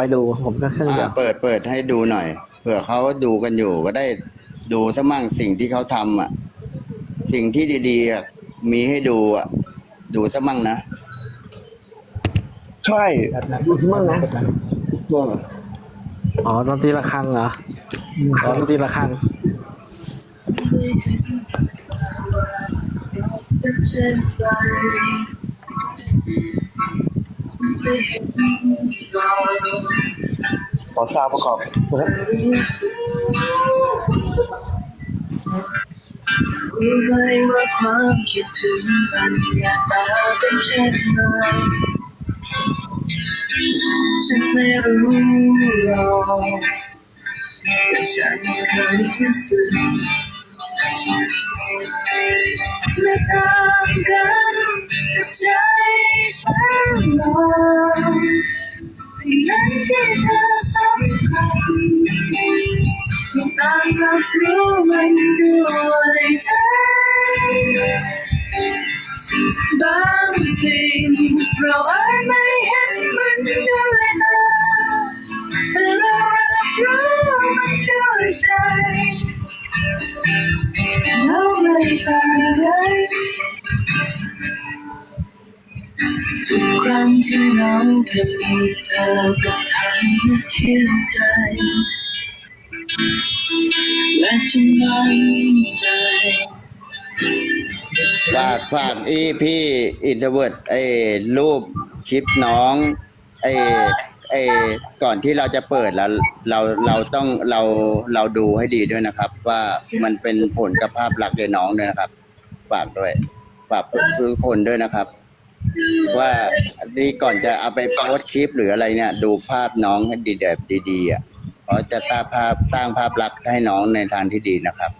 ไปดูผมก็เครื่องเดียอ่าวเปิดเปิดให้ดูหน่อยเผื่อเขาดูกันอยู่ก็ได้ดูสมั่งสิ่งที่เขาทำอะ สิ่งที่ดีๆอะมีให้ดูอะ ดูสมั่งนะ ใช่ดูสิมั่งนะตัวอ๋อดนตรีระฆังเหรออ๋อดนตรีระฆัง ขอซาวประกอบนะรู้ไหมว่าความคิดถึงมันอยากตาเป็นเช่นไรฉันไม่รู้หรอกแต่ฉันเคยรู้สึกไม่ต่างกันกับใจ ฉันหรอกสิ่งนั้นที่เธอสำคัญไม่ต่างรับรู้มันด้วยใจบางสิ่งเราอาจไม่เห็นมันด้วยตาแต่เรารับรู้มันด้วยใจเราไม่ต่างกัน ทุกครั้งที่เราแค่มีเธอกับเธอเคียงกายและจะมั่นใจฝากฝากอีพี่อินเทอร์เวิร์ดไอ้รูปคลิปน้องไอ้ไอ้ก่อนที่เราจะเปิดแล้วเราเราต้องเราเราดูให้ดีด้วยนะครับ ว่ามันเป็นผลกับภาพลักษณ์ในน้องด้วยนะครับ ฝากด้วยฝากทุกคนด้วยนะครับ ว่านี่ก่อนจะเอาไปโพสต์คลิปหรืออะไรเนี่ย ดูภาพน้องให้ดีแบบดีๆอะเพราะจะสร้างภาพสร้างภาพลักษณ์ให้น้องในทางที่ดีนะครับ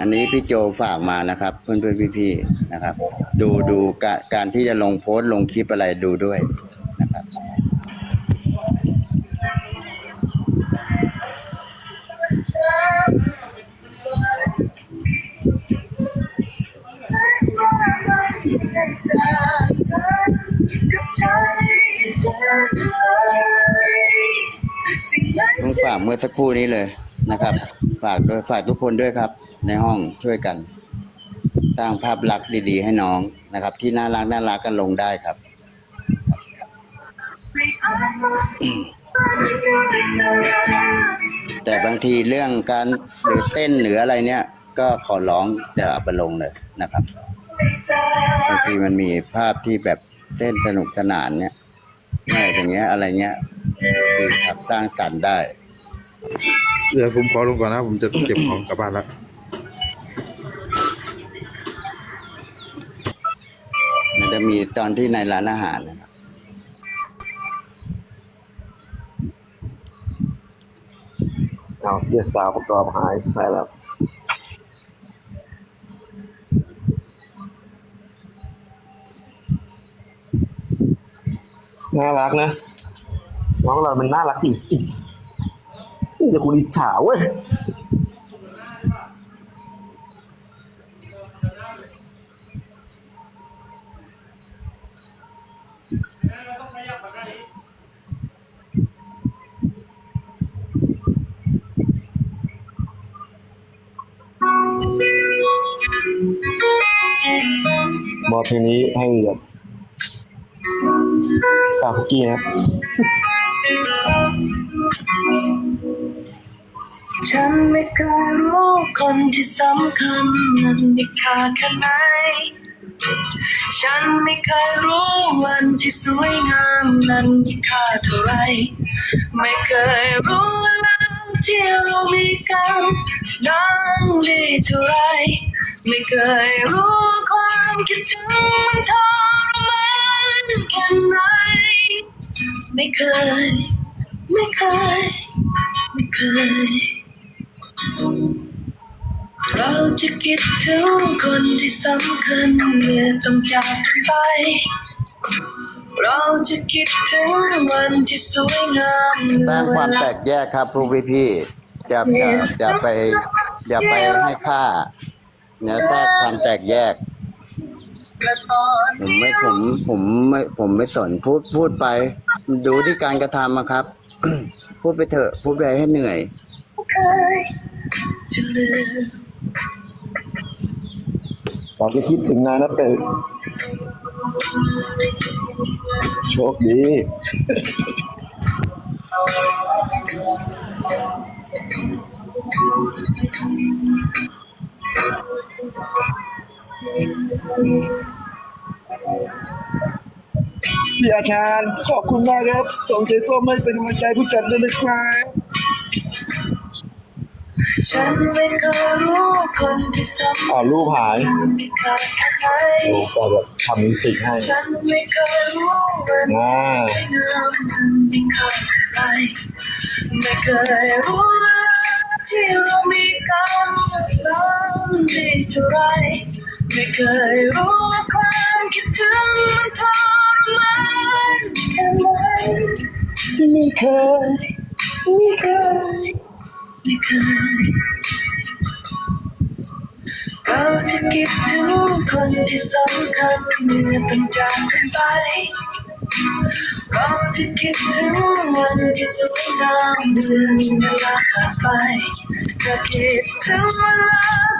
อันนี้พี่โจฝากมานะครับ เพื่อนเพื่อนพี่พี่ๆนะครับ ดูดูการการที่จะลงโพสต์ลงคลิปอะไรดูด้วยนะครับ กับใจฉันเลยสิ่งนั้นต้องฝากเมื่อสักครู่นี้เลยนะครับ ฝากด้วยฝากทุกคนด้วยครับ ในห้องช่วยกัน สร้างภาพลักษณ์ดีๆ ให้น้องนะครับ ที่น่ารักน่ารักกันลงได้ครับ แต่บางทีเรื่องการหรือเต้นหรืออะไรเนี่ย ก็ขอร้องอย่าเอาไปลงเลยนะครับบางทีมันมีภาพที่แบบ เต้นสนุกสนานเนี่ยอะไรอย่างเงี้ย อะไรเงี้ยดีครับสร้างสรรค์ได้ เดี๋ยวผมขอลงก่อนนะ ผมจะเก็บของกลับบ้านแล้วมันจะมีตอนที่ในร้านอาหารนะครับเอาเดี๋ยวซาวประกอบหายไปแล้ว น่ารักนะน้องเรามันน่ารักจริงๆนี่จะคุณอิจฉาเว้ยมอบเพลงนี้ให้กับ ปากคุกกี้นะครับฉันไม่เคยรู้คนที่สำคัญนั้นมีค่าแค่ไหน ฉันไม่เคยรู้วันที่สวยงามนั้นมีค่าเท่าไร ไม่เคยรู้เวลาที่เรามีกันนั้นดีเท่าไร ไม่เคยรู้ความคิดถึงมันทรมานแค่ไหนไม่เคย ไม่เคย ไม่เคย เราจะคิดถึงคนที่สำคัญเมื่อต้องจากกันไป เราจะคิดถึงวันที่สวยงามสร้างความแตกแยกครับพวกพี่พี่ๆอย่าอย่าอย่าไป อย่าไปให้ค่าเนี่ยแทรกความแตกแยก ผมไม่ผมผมไม่ผมไม่สนพูดพูดไป ดูที่การกระทำอะครับ พูดไปเถอะ พูดไปให้เหนื่อยเคยจะลืมตอนที่คิดถึงนายนะเตะโชคดี พี่อาจารย์ขอบคุณมากครับส่งเสียส้มให้เป็นกำลังใจผู้จัดด้วยนะครับฉันไม่เคยรู้คนที่สำอ๋อรูปหายคัญที่ขาดแค่ไหนโอ้ก็แบบทำมิวสิกให้ ฉันไม่เคยรู้วันอ่าที่สวยงามนั้นที่ขาดใครไม่เคยรู้เวลาที่เรามีกันนั้นดีเท่าไร ไม่เคยรู้ว่าความคิดถึงมันทรมานแค่ไหนไม่เคยไม่เคยไม่เคยเราจะคิดถึงคนที่สำคัญเมื่อต้องจากกันไป เราจะคิดถึงวันที่สวยงามเมื่อเวลาผ่านไปจะคิดถึงเวลา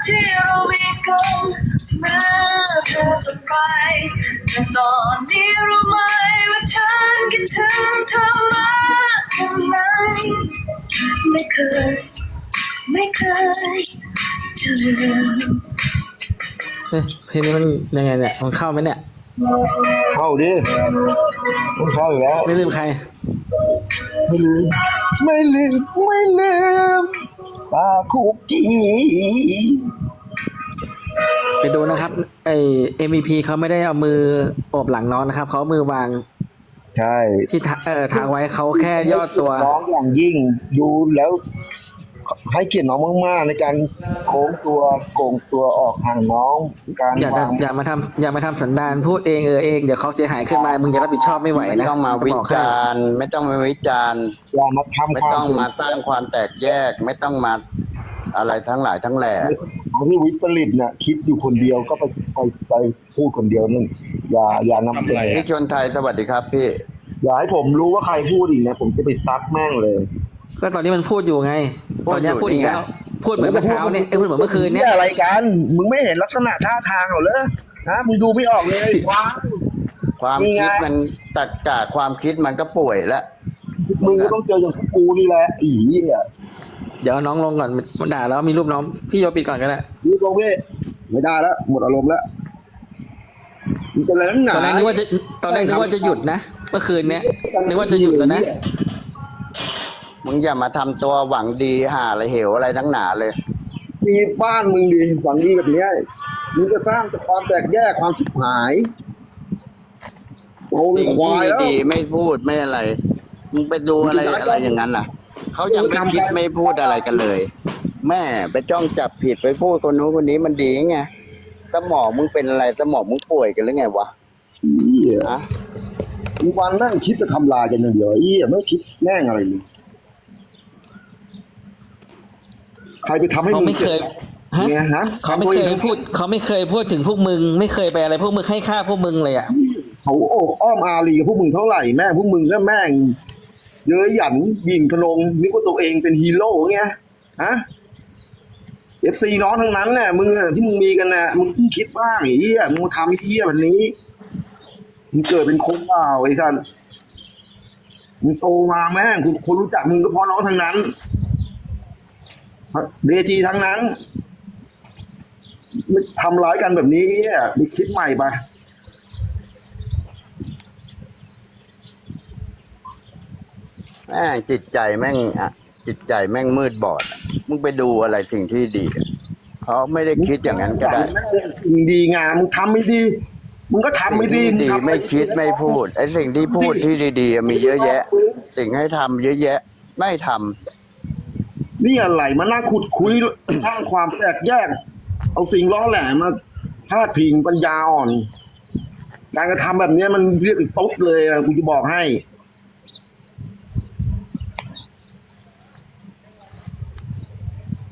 ที่เรามีกัน เมื่อเธอเป็นไปแต่ตอนนี้รู้ไหมว่าฉันคิดถึงเธอมากแค่ไหนไม่เคย ไม่เคยจะลืมเฮ้ยเพลงนี้มันยังไงเนี่ย มันเข้าไหมเนี่ย เข้าดิต้องเข้าอยู่แล้ว ไม่ลืมใคร ไม่ลืม ไม่ลืม ไม่ลืมปลาคุกกี้ ไปดูนะครับไอ MVP เขาไม่ได้เอามือโอบหลังน้องนะครับเขาเอามือวางใช่ที่ทาเอ่อทางไว้เขาแค่ย่อตัวน้องอย่างยิ่งดูแล้วให้เกียรติน้องมากๆในการโค้งตัวโก่งตัวออกห่างน้อง การอย่าจะวางอย่ามาทำอย่ามาทำสันดานพูดเองเออเองเดี๋ยวเขาเสียหายขึ้นมามึงจะรับผิดชอบไม่ไหวไม่นะต้องมาจะวิบอกให้จารณ์ ไม่ต้องมาวิจารณ์ อย่ามาทำไม่ความต้องมาสร้างความแตกแยก ไม่ต้องมาอะไรทั้งหลายทั้งแหล่ เอาที่วิปริตเนี่ยคิดอยู่คนเดียวก็ไปไปไปพูดคนเดียวนั่นอย่าอย่านำเสนอพี่ชนไทยสวัสดีครับพี่อย่าให้ผมรู้ว่าใครพูดอีกนะผมจะไปซัดแม่งเลย ก็ตอนนี้มันพูดอยู่ไงพูตดอนเนี้ยอยู่พูดอีกนี่ไงแล้วพูดเหมือนเมื่อเช้าเนี่ยเอ้ยพูดเหมือนเมื่อคืนเนี่ยนี่อะไรกัน มึงไม่เห็นลักษณะท่าทางเหรอเลยฮะมึงดูไม่ออกเลยว้าวความนี่ไงคิดมันตักกะความคิดมันก็ป่วยแล้วมึงก็ต้องเจออย่างพวกกูนี่แหละอีอะ เดี๋ยวน้องลงก่อนมันด่าแล้วมีรูปน้อง พี่โยปิดก่อนก็ได้นี่ลงพี่ไม่ได้แล้ว หมดอารมณ์แล้วมึงเป็นอะไรนักหนาตอนแรกนึกว่าจะตอนแรกนึกว่าจะหยุดนะเมื่อคืนเนี้ยนึกว่าจะหยุดแล้วนะมึงอย่ามาทำตัวหวังดีหาอะไรเหวอะไรทั้งหนาเลย มีบ้านมึงดีหวังดีแบบเนี้ยมึงจะสร้างแต่ความแตกแยกความชิบหายโอ้ยสิ่งควาที่ยแล้ว ดีไม่พูดไม่อะไร มึงไปดูอะไรอะไรอย่างนั้นล่ะ เขายังไม่คิดไม่พูดอะไรกันเลย แม่ไปจ้องจับผิดไปพูดคนนู้นคนนี้มันดีไงสมองมึงเป็นอะไรสมองมึงป่วยกันหรือไงวะเหี้ยฮะมึงวันนั่งคิดจะทำลายกันอย่างเดียวไอ้เหี้ยไม่คิดแม่งอะไรเลยใครไปทำให้เขามึงไม่เคยฮะเนี่ยฮะเขาไม่เคยพูดเขาไม่เคยพูดถึงพวกมึง ไม่เคยไปอะไรพวกมึงให้ค่าพวกมึงเลยอะ เขาโอกอ้อมอารีกับพวกมึงเท่าไหร่แม่งพวกมึงก็แม่ง เย้ยหยันยิงพนงนึกว่าตัวเองเป็นฮีโร่เงี้ยฮะเอฟซีน้องทั้งนั้นแหละมึงอที่มึงมีกันน่ะมึงคิดบ้างไอ้เหี้ยมึงทำไอ้เหี้ยแบบนี้มึงเกิดเป็นคนเปล่าไอ้ท่านมึงโตมาแม่งคุณคนรู้จักมึงก็เพราะน้องทั้งนั้นเดจีทั้งนั้นไม่ทำร้ายกันแบบนี้เนี่ยไปคิดใหม่ไป แม่งจิตใจแม่งอะจิตใจแม่งมืดบอดอะมึงไปดูอะไรสิ่งที่ดีอะเขาไม่ได้คิดอย่างนั้นก็ได้สิ่งดีงามมึงทำไม่ดี มึงก็ทำไม่ดีสิ่งงที่ดีทำไม่คิดไม่พูดไอ้สิ่งที่พูดที่ดีๆอะมีเยอะแยะ สิ่งให้ทำเยอะแยะ ไม่ทำนี่อะไรมานั่งขุดคุย สร้างความแตกแยก เอาสิ่งล้อแหลมมาพาดพิงปัญญาอ่อน การกระทำแบบเนี้ยมันเรียกอีกตุ๊บเลยอะกูจะบอกให้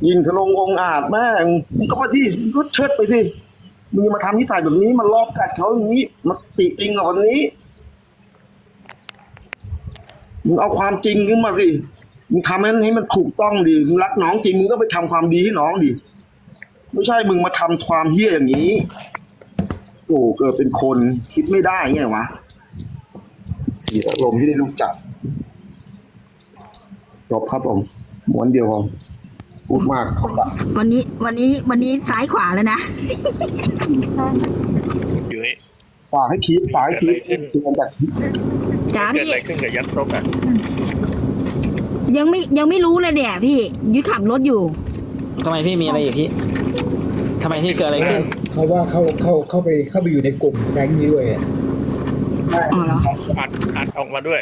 ยินทะลงองค์อาจแม่งมึงก็มาที่มึงก็เชิดไปสิมึงอย่ามาทำนิสัยแบบนี้มันรอบกัดเขาอย่างนี้มาติติงกับคนนี้มึงเอาความจริงขึ้นมาสิมึงทำให้ให้มันถูกต้องดิมึงรักน้องจริงมึงก็ไปทำความดีให้น้องดิไม่ใช่มึงมาทำความเฮี้ยอย่างนี้โอ้เกิดเป็นคนคิดไม่ได้ไงวะเสียอารมณ์ที่ได้รู้จักจบครับผมม้วนเดียวพอ พูดมากครับวันนี้วันนี้วันนี้ซ้ายขวาแล้วนะ อยู่ให้ฝากให้คิดฝากให้คิดเตือนจากคิดจ้าเกิดพี่อะไรขึ้นกับยักษ์ซกอะยังไม่ยังไม่รู้เลยเนี่ย พี่ยุ้ยขับรถอยู่ ทำไมพี่มีอะไรอีกพี่ทำไมพี่เกิดอะไรขึ้นเขาว่าเข้าเข้าเข้าไปเข้าไปอยู่ในกลุ่มแก๊งนี้ด้วยอะอ๋อเหรออัดอัดออกมาด้วย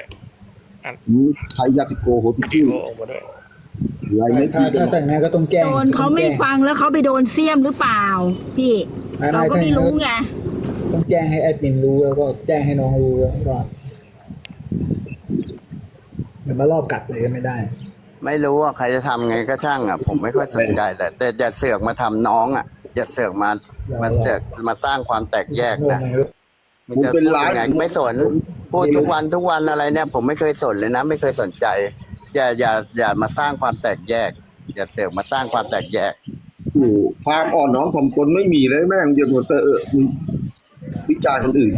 ใครอยากจะโกหกวิพี่ดีโอออกมาด้วย อะไรไม่ถ้าพี่ถ้าแต่งงานก็ต้องแจ้งโดนเขาไม่ต้องแจ้งฟังแล้วเขาไปโดนเสียมหรือเปล่า พี่ ไม่เราไม่ก็ถ้าอไม่ย่างรู้นั้นไงต้องแจ้งให้แอดมินรู้แล้วก็แจ้งให้น้องรู้แล้วก็เดี๋ยวมารอบกัดเลยก็ไม่ได้ ไม่รู้ว่าใครจะทำไงก็ช่างอะ ผมไม่ค่อยสนใจแต่แต่อย่าเสือกมาทำน้องอะอย่าเสือกมามาเสือกมาสร้างความแตกแยกนะมึงจะพูดยังไงไม่สนพูดทุกวันทุกวันอะไรเนี่ย ผมไม่เคยสนเลยนะ ไม่เคยสนใจ อย่าอย่าอย่ามาสร้างความแตกแยก อย่าเสือกมาสร้างความแตกแยกโอ้ความอ่อนน้อมถ่อมตนไม่มีเลยแม่งเดี๋ยวหมดเออมึงวิจารณ์คนอื่น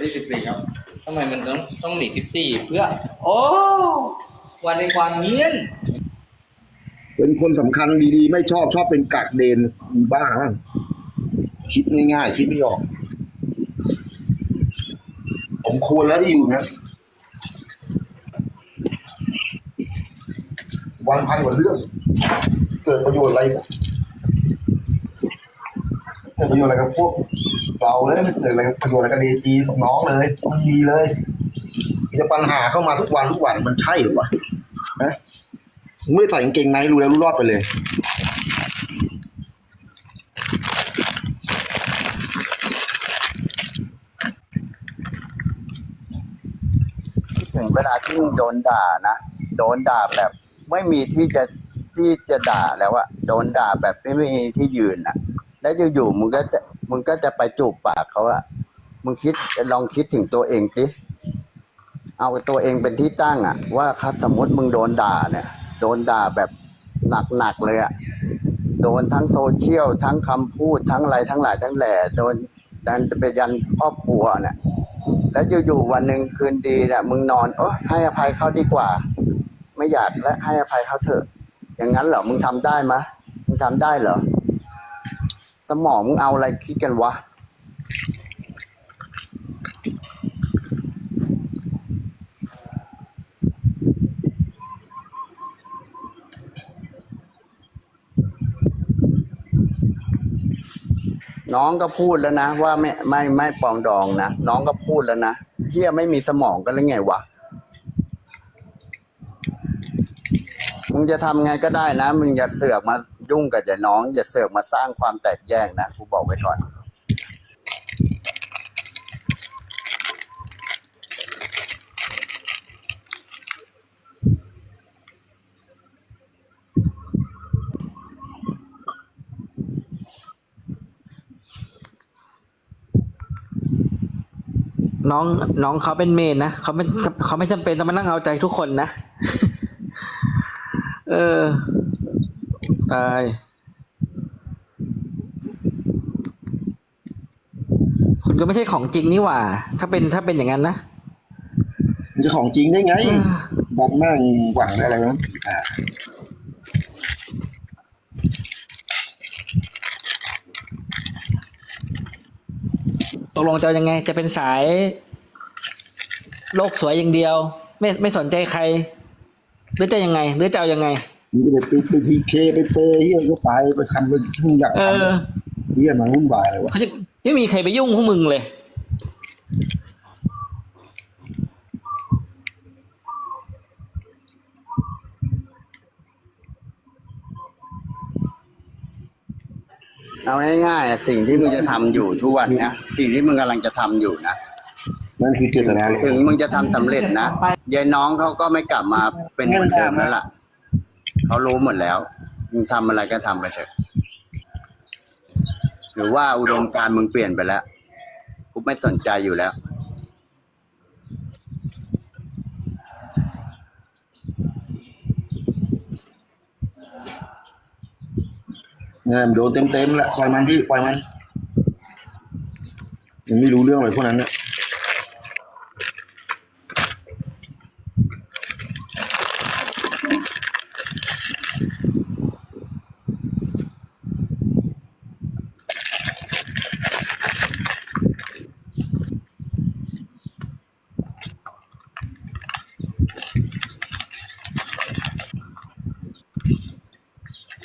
ที่สิบสี่ครับทำไมมันต้องต้องหนีสิบสี่เพื่อ โอ้วันในความเงี้ยนเป็นคนสำคัญดีๆ ไม่ชอบชอบเป็นกักเดนมึงบ้ามั้งคิดง่ายๆคิดไม่ออก ผมควรแล้วที่อยู่นะวันพันกว่าเรื่อง เกิดประโยชน์อะไรเกิดประโยชน์อะไรกับพวกเราเลยเกิดอะไรประโยชน์อะไรกับเดจีกับน้องเลยมันดีเลยมีแต่ปัญหาเข้ามาทุกวันทุกวันมันใช่หรือวะนะไม่ใส่กางเกงในรู้แล้วรู้รอดไปเลย ถึงเวลาที่มึงโดนด่านะโดนด่าแบบ ไม่มีที่จะที่จะด่าแล้วอะโดนด่าแบบไม่มีที่ยืนอะแล้วอยู่ๆมึงก็จะมึงก็จะไปจูบปากเขาอะมึงคิดลองคิดถึงตัวเองติเอาตัวเองเป็นที่ตั้งอะว่าถ้าสมมติมึงโดนด่าเนี่ย โดนด่าแบบหนักๆเลยอะโดนทั้งโซเชียลทั้งคำพูดทั้งอะไรทั้งหลายทั้งแหล่โดนดันไปยันครอบครัวเนี่ย แล้วอยู่ๆวันหนึ่งคืนดีเนี่ยมึงนอนเออให้อภัยเขาดีกว่า ไม่อยากและให้อภัยเขาเถอะ อย่างนั้นเหรอมึงทำได้มะมึงทำได้เหรอสมองมึงเอาอะไรคิดกันวะ น้องก็พูดแล้วนะ ว่าไม่ไม่ไม่ปองดองนะน้องก็พูดแล้วนะเฮียไม่มีสมองกันหรือไงวะมึงจะทำไงก็ได้นะมึงอย่าเสือกมายุ่งกับอย่าน้อง อย่าเสือกมาสร้างความแตกแยกนะกูบอกไว้ก่อน น้องน้องเขาเป็นเมนนะเขาไม่เขาไม่จำเป็นต้องมานั่งเอาใจทุกคนนะ เออตายคุณก็ไม่ใช่ของจริงนี่หว่า ถ้าเป็นถ้าเป็นอย่างนั้นนะมันจะของจริงได้ไงบอกแม่งหวังอะไรวะอ่า ต กลงจะเอายังไง จะเป็นสาย โลกสวยอย่างเดียว ไม่ไม่สนใจใคร หรือจะยังไง หรือจะเอายังไงมึงจะไปไปพีเคไปเปย์เฮียก็ไปไปทำไปที่มึงอยากเอทอำเฮียมันวุ่นวายเลยวะเขาจะไม่มีใครไปยุ่งพวกมึงเลย เอาง่ายๆอะสิ่งที่มึงจะทำอยู่ทุกวันนะสิ่งที่มึงกำลังจะทำอยู่นะนั่นคือเจตนาเลยถึงมึงจะทำสำเร็จนะยายน้องเขาก็ไม่กลับมาเป็นเหมือนเดิมแล้วล่ะเขารู้หมดแล้วมึงทำอะไรก็ทำไปเถอะหรือว่าอุดมการณ์มึงเปลี่ยนไปแล้วกูไม่สนใจอยู่แล้ว เนี่ยมันโดนเต็มๆแหละปล่อยมันที่ปล่อยมันยังไม่รู้เรื่องอะไรพวกนั้นเนะ่ย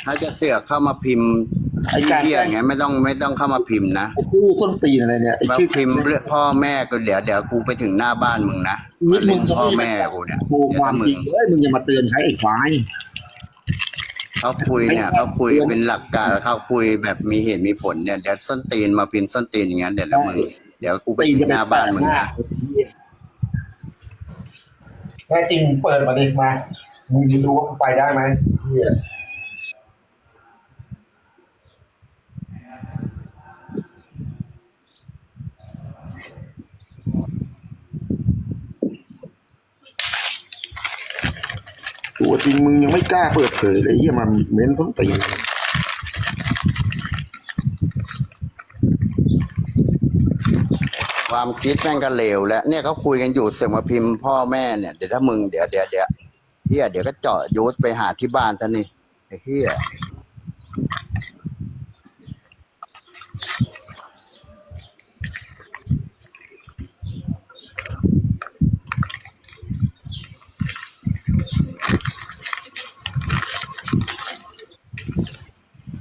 ถ้าจะเสือกเข้ามาพิมพ์ไอ้การเหี้ยอย่างเงี้ยไม่ต้องไม่ต้องเข้ามาพิมพ์นะไอ้ผู้ส้นตีนอะไรเนี่ยไอ้มาชื่อพิมพ์เรื่องพ่อแม่ก็เดี๋ยวเดี๋ยวกูไปถึงหน้าบ้านมึงนะมาเล่นพ่อแม่กูเนี่ยกูเดี๋ยวความถ้ามึจริงงเอ้ยมึงอย่ามาเตือนใช้ไอ้ควายเขาคุยเนี่ยเขาคุยเป็นหลักการเขาคุยแบบมีเหตุมีผลเนี่ยเดี๋ยวส้นตีนมาพิมพ์ส้นตีนอย่างเงี้ยเดี๋ยวแล้วมึงเดี๋ยวกูไปถึงหน้าบ้านมึงนะแน่จริงเปิดมาดิมา มึงจะดูว่ากูไปได้ไหมเหี้ย ตัวจริงมึงยังไม่กล้าเปิดเผยเลยเหี้ยมันเม้นต้งตีความคิดแม่งก็เลวแล้วเนี่ยเขาคุยกันอยู่เสือกมาพิมพ์พ่อแม่เนี่ยเดี๋ยวถ้ามึงเดี๋ยวเดี๋ยวเดี๋ยวเฮียเดี๋ยวก็เจาะยูสไปหาที่บ้านซะนี่ไอ้เฮีย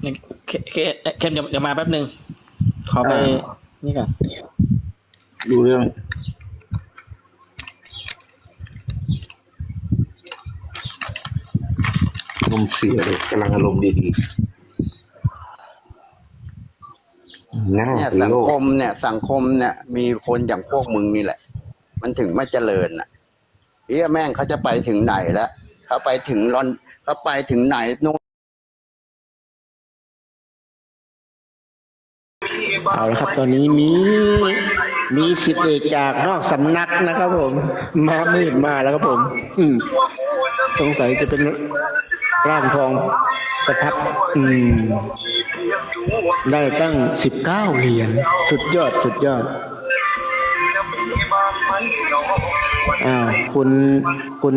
นี่ เคเคเข้มเดี๋ยวเดี๋ยวมาแป๊บหนึ่งขอไปนี่ก่อนดูเรื่องอารมณ์เสียเลยกำลังอารมณ์ดีๆน่าเนี่ยซื้อสังโลกคมเนี่ย สังคมเนี่ย มีคนอย่างพวกมึงนี่แหละ มันถึงไม่เจริญอะเฮียแม่งเขาจะไปถึงไหนแล้วเขาไปถึงลอนเขาไปถึงไหนนู่น เอาละครับตอนนี้มีมีสิทธิเอกจากนอกสำนักนะครับผม มามืดมาแล้วครับผม อืมสงสัยจะเป็นร่างทองประทับอืมได้ตั้งสิบเก้าเหรียญสุดยอดสุดยอดอ้าวคุณคุณ